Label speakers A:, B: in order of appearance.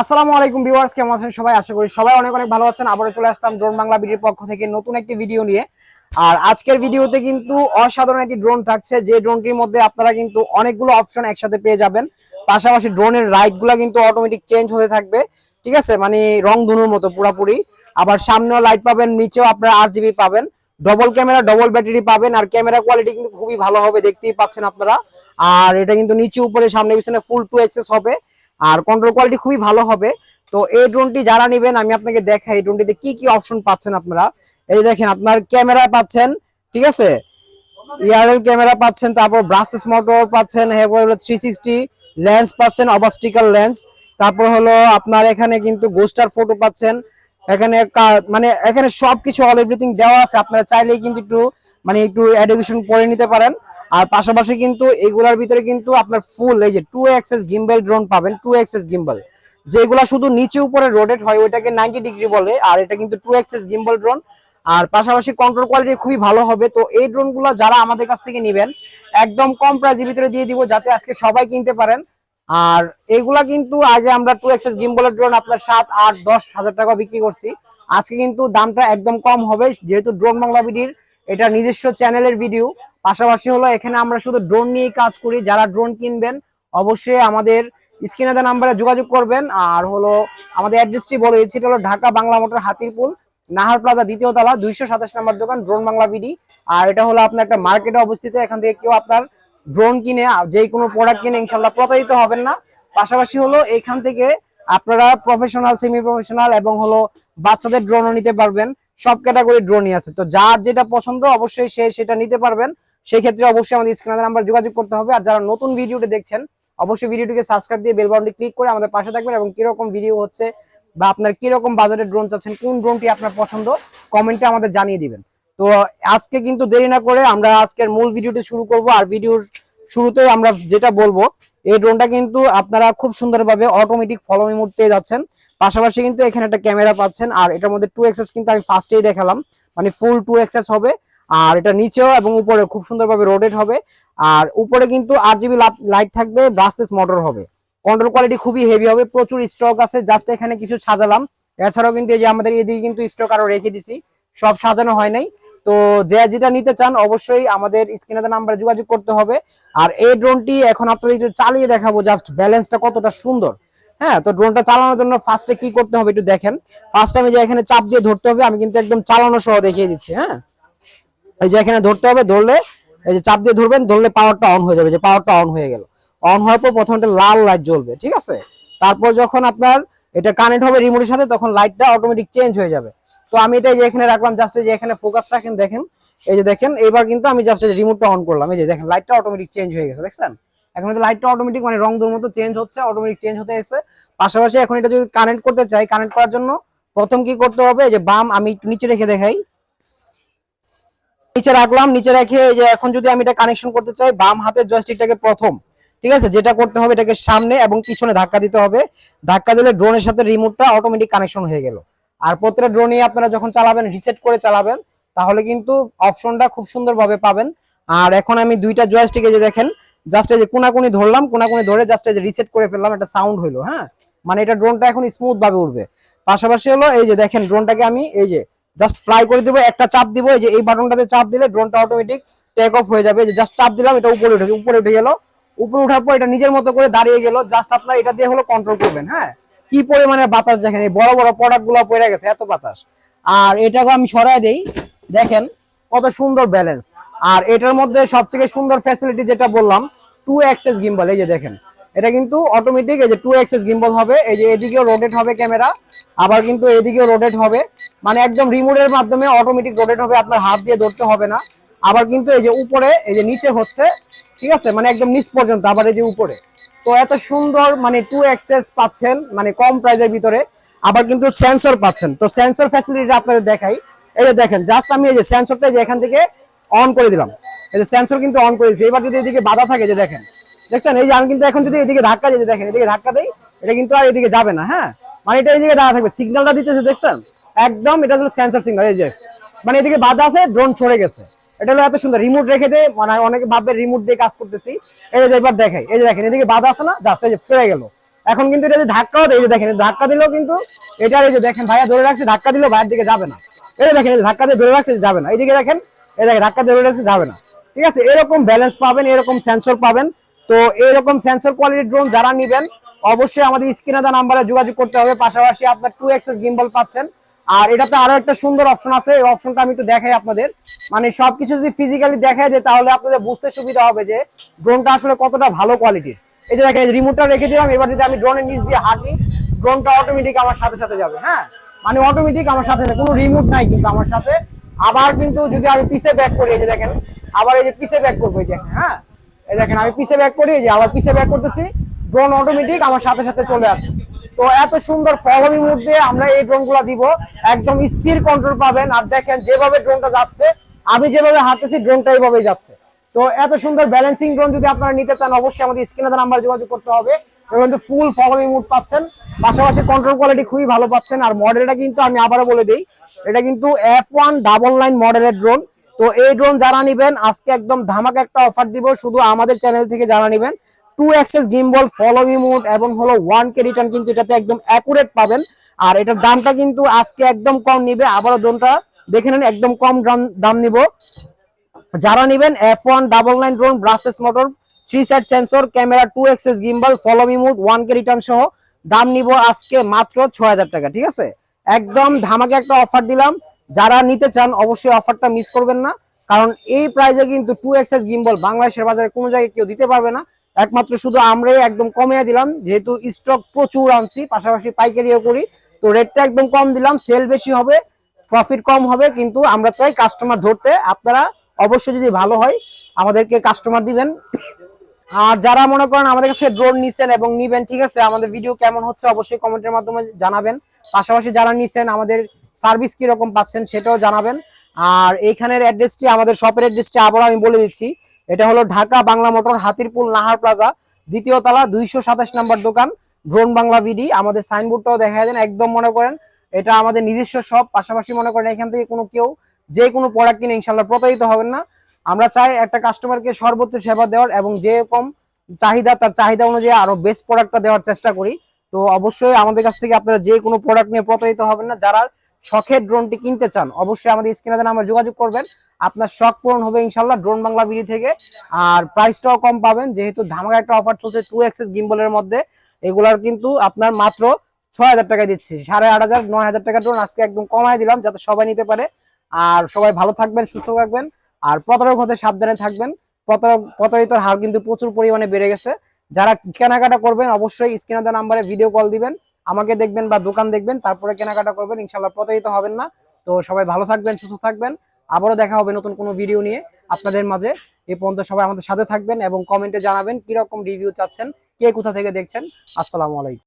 A: আসসালামু আলাইকুম ভিউয়ার্স, কেমন আছেন সবাই? আশা করি সবাই অনেক অনেক ভালো আছেন। আবারও চলে আসলাম ড্রোন বাংলা বিডির পক্ষ থেকে নতুন একটি ভিডিও নিয়ে। আর আজকের ভিডিওতে কিন্তু অসাধারণ একটি ড্রোন থাকছে। যে ড্রোনটির মধ্যে আপনারা কিন্তু অনেকগুলো অপশন একসাথে পেয়ে যাবেন। পাশাপাশি ড্রোনের রাইটগুলা কিন্তু অটোমেটিক চেঞ্জ হতে থাকবে। ঠিক আছে? মানে রং ধনুর মতো পুরাপুরি। আবার সামনেও লাইট পাবেন, নিচেও আপনারা আট জিবি পাবেন। ডবল ক্যামেরা ডবল ব্যাটারি পাবেন। আর ক্যামেরা কোয়ালিটি কিন্তু খুবই ভালো হবে, দেখতেই পাচ্ছেন আপনারা। আর এটা কিন্তু নিচে, উপরে, সামনে, পিছনে ফুল টু এক্সেস হবে। আর কন্ট্রোল কোয়ালিটি খুবই ভালো হবে। তো এই ড্রোনটি যারা নেবেন, আমি আপনাকে দেখাই এই ড্রোনটিতে কি কি অপশন পাচ্ছেন আপনারা। এই দেখেন, আপনার ক্যামেরা পাচ্ছেন, ঠিক আছে? ইয়ারএল ক্যামেরা পাচ্ছেন, তারপর ব্রাসলেস মোটর পাচ্ছেন হলো থ্রি সিক্সটি লেন্স পাচ্ছেন অবাস্টিক্যাল লেন্স তারপর হলো আপনার এখানে কিন্তু গোস্টার ফটো পাচ্ছেন। এখানে মানে এখানে সবকিছু অল এভরিথিং দেওয়া আছে। আপনারা চাইলেই কিন্তু একটু মানে একটু এডুকেশন পড়ে নিতে পারেন। আর পাশাপাশি কিন্তু এগুলার ভিতরে কিন্তু আপনার ফুল এই যে টু এক্সেস গিম্বেল ড্রোন পাবেন টু এক্সেস গিম্বল যেগুলা শুধু নিচে উপরে রোটেট হয়, ওইটাকে নাইনটি ডিগ্রি বলে, আর এটা কিন্তু টু এক্সেস গিম্বল ড্রোন আর পাশাপাশি কন্ট্রোল কোয়ালিটি খুবই ভালো হবে, তো এই ড্রোন ড্রোনগুলো যারা আমাদের কাছ থেকে নেবেন, একদম কম প্রাইজের ভিতরে দিয়ে দিব, যাতে আজকে সবাই কিনতে পারেন। আর এগুলা কিন্তু আগে আমরা টু এক্সেস গিম্বলের ড্রোন আপনার সাত, আট, দশ হাজার টাকা বিক্রি করছি। আজকে কিন্তু দামটা একদম কম হবে, যেহেতু ড্রোন বাংলা বিডির এটা নিজস্ব চ্যানেলের ভিডিও পাশাপাশি হলো এখানে আমরা শুধু ড্রোন নিয়ে কাজ করি। যারা ড্রোন কিনবেন, অবশ্যই আমাদের স্ক্রিনে দেওয়া নাম্বারে যোগাযোগ করবেন। আর হলো আমাদের অ্যাড্রেসটি বলে এটা হলো ঢাকা বাংলা মোটর হাতিরপুল, নাহার প্লাজা, দ্বিতীয় তলা, দুইশো সাতাশ নম্বর দোকান ড্রোন বাংলা বিডি আর এটা হলো আপনার একটা মার্কেটে অবস্থিত। এখান থেকে কেউ আপনার ড্রোন কিনে যে কোনো প্রোডাক্ট কিনে ইনশাল্লাহ প্রতারিত হবেন না। পাশাপাশি হলো এখান থেকে আপনারা প্রফেশনাল সেমি প্রফেশনাল এবং হলো বাচ্চাদের ড্রোনও নিতে পারবেন। সব ক্যাটাগরির ড্রোনই আছে। তো যার যেটা পছন্দ, অবশ্যই সে সেটা নিতে পারবেন। সেই ক্ষেত্রে অবশ্যই আমাদের স্ক্রিনে নাম্বার যোগাযোগ করতে হবে। আর যারা নতুন ভিডিওটি দেখছেন, অবশ্যই ভিডিওটিকে সাবস্ক্রাইব দিয়ে বেল বাটনটি ক্লিক করে আমাদের পাশে থাকবেন এবং কীরকম ভিডিও হচ্ছে বা আপনার কীরকম বাজারে ড্রোন চাচ্ছেন, কোন ড্রোনটি আপনার পছন্দ কমেন্টে আমাদের জানিয়ে দিবেন। তো আজকে কিন্তু দেরি না করে আমরা আজকের মূল ভিডিওটি শুরু করব। আর ভিডিওর শুরুতেই আমরা যেটা বলব এই ড্রোনটা কিন্তু আপনারা খুব সুন্দরভাবে অটোমেটিক ফলোমি মোড পেয়ে যাচ্ছেন। পাশাপাশি কিন্তু এখানে একটা ক্যামেরা পাচ্ছেন, আর এটার মধ্যে টু এক্সেস কিন্তু আমি ফার্স্টেই দেখালাম মানে ফুল টু এক্সেস হবে, আর এটা নিচেও এবং উপরে খুব সুন্দরভাবে রোটেট হবে, আর উপরে কিন্তু আট জিবি লাইট থাকবে ব্রাসলেস মোটর হবে। কন্ট্রোল কোয়ালিটি খুবই হেভি হবে, প্রচুর স্টক আছে জাস্ট এখানে কিছু সাজালাম। এছাড়াও কিন্তু এই যে আমাদের এদিকে কিন্তু স্টক আরও রেখে দিছি, সব সাজানো হয় নাই। তো যে যেটা নিতে চান, অবশ্যই আমাদের স্ক্রিনে নাম্বারে যোগাযোগ করতে হবে। আর এই ড্রোনটি এখন আপনাদের একটু চালিয়ে দেখাবো জাস্ট ব্যালেন্সটা কতটা সুন্দর। হ্যাঁ তো ড্রোনটা চালানোর জন্য ফার্স্টে কি করতে হবে একটু দেখেন। ফার্স্ট আমি যে এখানে চাপ দিয়ে ধরতে হবে, আমি কিন্তু একদম চালানো সহ দেখিয়ে দিচ্ছি হ্যাঁ। এই যে এখানে ধরতে হবে, ধরলে এই যে চাপ দিয়ে ধরবেন, ধরলে পাওয়ারটা অন হয়ে যাবে, যে পাওয়ারটা অন হয়ে গেল। অন হওয়ার পর প্রথমে লাল লাইট জ্বলবে, ঠিক আছে? তারপর যখন আপনার এটা কানেক্ট হবে রিমোটের সাথে, তখন লাইটটা অটোমেটিক চেঞ্জ হয়ে যাবে। তো আমি এটা যে এখানে রাখলাম জাস্ট এই যে এখানে ফোকাস রাখেন, দেখেন, এই যে দেখেন এবার কিন্তু আমি জাস্ট এই রিমোটটা অন করলাম। এই যে দেখেন লাইটটা অটোমেটিক চেঞ্জ হয়ে গেছে, দেখছেন? এখন কিন্তু লাইটটা অটোমেটিক মানে রং দূর মতো চেঞ্জ হচ্ছে অটোমেটিক চেঞ্জ হতে এসে পাশাপাশি এখন এটা যদি কানেক্ট করতে চাই কানেক্ট করার জন্য প্রথম কি করতে হবে যে বাম, আমি একটু নিচে রেখে দেখাই। নিচে রাখলাম, নিচে রেখে যে এখন যদি আমি এটা কানেকশন করতে চাই, বাম হাতের জয়স্টিকটাকে প্রথম, ঠিক আছে? যেটা করতে হবে এটাকে সামনে এবং পিছনে ধাক্কা দিতে হবে। ধাক্কা দিলে ড্রোনের সাথে রিমোটটা অটোমেটিক কানেকশন হয়ে গেল। আর প্রত্যেকটা ড্রোনে আপনারা যখন চালাবেন রিসেট করে চালাবেন, তাহলে কিন্তু অপশনটা খুব সুন্দরভাবে পাবেন। আর এখন আমি দুইটা জয়স্টিকে যে দেখেন জাস্ট এই যে কোনাকুনি ধরলাম, কোনাকুনি ধরে জাস্ট এই যে রিসেট করে ফেললাম, একটা সাউন্ড হইল হ্যাঁ? মানে এটা ড্রোনটা এখন স্মুথ ভাবে উঠবে পাশাপাশি হলো এই যে দেখেন ড্রোনটাকে আমি এই যে জাস্ট ফ্লাই করে দিব, একটা চাপ দিব, এই যে এই বাটনটাতে চাপ দিলে ড্রোনটা অটোমেটিক টেক অফ হয়ে যাবে। যে জাস্ট চাপ দিলাম, এটা উপরে উঠে উপরে উঠে গেল। উপরে ওঠার পর এটা নিজের মতো করে দাঁড়িয়ে গেল জাস্ট আপনার এটা দিয়ে হলো কন্ট্রোল করবেন হ্যাঁ? কি পরিমাণে বাতাস দেখেন? এই বড় বড় প্রোডাক্টগুলো পড়ে গেছে, এত বাতাস। আর এটাকে আমি সরাই দেই। দেখেন, কত সুন্দর ব্যালেন্স আর এটার মধ্যে সবথেকে সুন্দর ফ্যাসিলিটি যেটা বললাম টু এক্সেস গিম্বল এই যে দেখেন। এটা কিন্তু অটোমেটিক এই যে টু এক্সেস গিম্বল হবে, এই যে এদিকেও রোটেট হবে ক্যামেরা আবার কিন্তু এদিকেও রোটেট হবে। মানে একদম রিমোটের মাধ্যমে অটোমেটিক রোটেট হবে, আপনার হাত দিয়ে ধরতে হবে না। আবার কিন্তু এই যে উপরে, এই যে নিচে হচ্ছে, ঠিক আছে? মানে একদম নিচ পর্যন্ত, আবার এই যে উপরে। তো এত সুন্দর মানে টু এক্সেস পাচ্ছেন মানে কম প্রাইজের ভিতরে, আবার কিন্তু সেন্সর পাচ্ছেন। তো সেন্সর ফ্যাসিলিটি আপনাদের দেখাই। এই যে দেখেন জাস্ট আমি এই যে সেন্সরটা যে এখান থেকে অন করে দিলাম। এই যে সেন্সর কিন্তু অন করেছি। এবার যদি এদিকে বাধা থাকে যে দেখেন, দেখছেন? এই যে আমি কিন্তু এখন যদি এদিকে ধাক্কা দিয়ে দেখেন, এদিকে ধাক্কা দেই, এটা কিন্তু আর এদিকে যাবে না হ্যাঁ? মানে এটা এদিকে দাঁড়া থাকবে। সিগন্যালটা দিতেছে, দেখছেন? একদম, এটা হলো সেন্সর সিগন্যাল এই যে। মানে এদিকে বাধা আছে ড্রোন সরে গেছে। এটা হলো এত সুন্দর। রিমোট রেখে মানে অনেকে ভাববে রিমোট দিয়ে কাজ করতেছি। এই যে দেখাই, এই যে দেখেন, এদিকে বাধা আছে না? ফিরে গেল। এখন কিন্তু এটা যে ধাক্কাও দেয়, এই যে দেখেন ধাক্কা দিলেও কিন্তু এটা এই যে দেখেন, ভাইয়া ধরে রাখছে, ধাক্কা দিলেও ভাইয়ের দিকে যাবে না। এই দেখেন ধাক্কা দিয়ে ধরে রাখছে, যাবে না। এইদিকে দেখেন, এই দেখেন, ধাক্কা ধরে রাখছে, যাবে না। ঠিক আছে? এরকম ব্যালেন্স পাবেন, এরকম সেন্সর পাবেন। তো এরকম সেন্সর কোয়ালিটি ড্রোন যারা নিবেন, অবশ্যই আমাদের স্ক্রিনে দেওয়া নাম্বারে যোগাযোগ করতে হবে। পাশাপাশি আপনার টু এক্সেস গিম্বল পাচ্ছেন। আর এটাতে আরও একটা সুন্দর অপশন আছে। এই অপশনটা আমি একটু দেখাই আপনাদের। মানে সবকিছু যদি ফিজিক্যালি দেখা যায় তাহলে আপনাদের বুঝতে সুবিধা হবে যে ড্রোনটা আসলে কতটা ভালো কোয়ালিটির এই যে দেখেন রিমোটটা রেখে দিলাম, এবার যদি আমি ড্রোনের নিচ দিয়ে হাঁটি ড্রোনটা অটোমেটিক আমার সাথে সাথে যাবে হ্যাঁ? মানে অটোমেটিক আমার সাথে কোনো রিমোট নাই কিন্তু আমার সাথে। আবার কিন্তু যদি আমি পিছে ব্যাক করি, এই যে দেখেন, আবার এই যে পিছে ব্যাক করব, এই যে হ্যাঁ? এই দেখেন, আমি পিছে ব্যাক করি, এই যে আবার পিছে ব্যাক করতেছি ড্রোন অটোমেটিক আমার সাথে সাথে চলে আসে তো এত সুন্দর ফলমি মধ্যে আমরা এই ড্রোনগুলা দিব, একদম স্থির কন্ট্রোল পাবেন। আর দেখেন, যেভাবে ড্রোনটা যাচ্ছে আমি যেভাবে হাঁটতেছি ড্রোনটা এইভাবেই যাচ্ছে। তো এত সুন্দর ব্যালেন্সিং ড্রোন যদি আপনারা নিতে চান, অবশ্যই আমাদের স্ক্রিনে নাম্বার যোগাযোগ করতে হবে। কিন্তু ফুল ফলমি মুড পাচ্ছেন। পাশাপাশি কন্ট্রোল কোয়ালিটি খুবই ভালো পাচ্ছেন। আর মডেলটা কিন্তু আমি আবারও বলে দিই, এটা কিন্তু এফ ওয়ান ডাবল নাইন মডেলের ড্রোন তো এই ড্রোন যারা নিবেন, আজকে একদম ধামাকা একটা অফার দিব। শুধু আমাদের চ্যানেল থেকে যারা নিবেন two axis gimbal follow me mode এবং হলো ওয়ান কে রিটার্ন কিন্তু এটাতে একদম অ্যাকুরেট পাবেন। আর এটার দামটা কিন্তু আজকে একদম কম নিবে। আবারও ড্রোনটা দেখে নেন, একদম কম দাম- নিব। যারা নেবেন F one double nine drone brushless motor three side sensor camera two axis gimbal follow me mode one key return সহ দাম নিব আজকে মাত্র ছয় হাজার টাকা, ঠিক আছে? একদম ধামাকে একটা অফার দিলাম। যারা নিতে চান, অবশ্যই অফারটা মিস করবেন না। কারণ এই প্রাইজে কিন্তু টু এক্সেস গিম্বল বাংলাদেশের বাজারে কোনো জায়গায় কেউ দিতে পারবে না। একমাত্র শুধু আমরাই একদম কমিয়ে দিলাম, যেহেতু স্টক প্রচুর আনছি, পাশাপাশি পাইকারিও করি। তো রেটটা একদম কম দিলাম সেল বেশি হবে। প্রফিট কম হবে, কিন্তু আমরা চাই কাস্টমার ধরতে। আপনারা অবশ্যই যদি ভালো হয়, আমাদেরকে কাস্টমার দিবেন। আর যারা মনে করেন আমাদের কাছে ড্রোন নিছেন এবং নিবেন, ঠিক আছে, আমাদের ভিডিও কেমন হচ্ছে অবশ্যই কমেন্টের মাধ্যমে জানাবেন। পাশাপাশি যারা নিছেন, আমাদের সার্ভিস কীরকম পাচ্ছেন সেটাও জানাবেন। আর এইখানের অ্যাড্রেসটি আমাদের শপের অ্যাড্রেসটি আবার আমি বলে দিচ্ছি। এটা হলো ঢাকা বাংলা মোটর, হাতিরপুল, নাহার প্লাজা, দ্বিতীয় তলা, দুইশো সাতাশ নম্বর দোকান ড্রোন বাংলা ভিডি আমাদের সাইনবোর্ডটাও দেখা দেন। একদম মনে করেন এটা আমাদের নিজস্ব শপ পাশাপাশি মনে করেন এখান থেকে কোনো কেউ যে কোনো প্রোডাক্ট কিনে ইনশাল্লাহ প্রতারিত হবেন না। আমরা চাই একটা কাস্টমারকে সর্বোচ্চ সেবা দেওয়ার এবং যেরকম চাহিদা, তার চাহিদা অনুযায়ী আরও বেস্ট প্রোডাক্টটা দেওয়ার চেষ্টা করি। তো অবশ্যই আমাদের কাছ থেকে আপনারা যে কোনো প্রোডাক্ট নিয়ে প্রতারিত হবেন না। যারা শখের ড্রোনটি কিনতে চান, অবশ্যই আমাদের স্ক্রিনে নাম্বার যোগাযোগ করবেন। আপনার শখ পূরণ হবে ইনশাল্লাহ ড্রোন বাংলা বিডি থেকে। আর প্রাইসটাও কম পাবেন, যেহেতু ধামাকা একটা অফার চলছে টু এক্সেস গিম্বলের মধ্যে। এগুলার কিন্তু আপনার মাত্র ছয় হাজার টাকায় দিচ্ছি। সাড়ে আট হাজার, নয় হাজার টাকা ড্রোন আজকে একদম কমায় দিলাম যাতে সবাই নিতে পারে। আর সবাই ভালো থাকবেন, সুস্থ থাকবেন। আর প্রতারক হতে সাবধানে থাকবেন। প্রতারক, প্রতারিতর হার কিন্তু প্রচুর পরিমাণে বেড়ে গেছে। যারা কেনাকাটা করবেন, অবশ্যই স্ক্রিনে দেওয়া নাম্বারে ভিডিও কল দিবেন। আমাকে দেখবেন বা দোকান দেখবেন, তারপরে কেনাকাটা করবেন। ইনশাল্লাহ প্রতারিত হবেন না। তো সবাই ভালো থাকবেন, সুস্থ থাকবেন। আবারও দেখা হবে নতুন কোনো ভিডিও নিয়ে আপনাদের মাঝে। এ পর্যন্ত সবাই আমাদের সাথে থাকবেন এবং কমেন্টে জানাবেন কীরকম রিভিউ চাচ্ছেন, কে কোথা থেকে দেখছেন। আসসালামু আলাইকুম।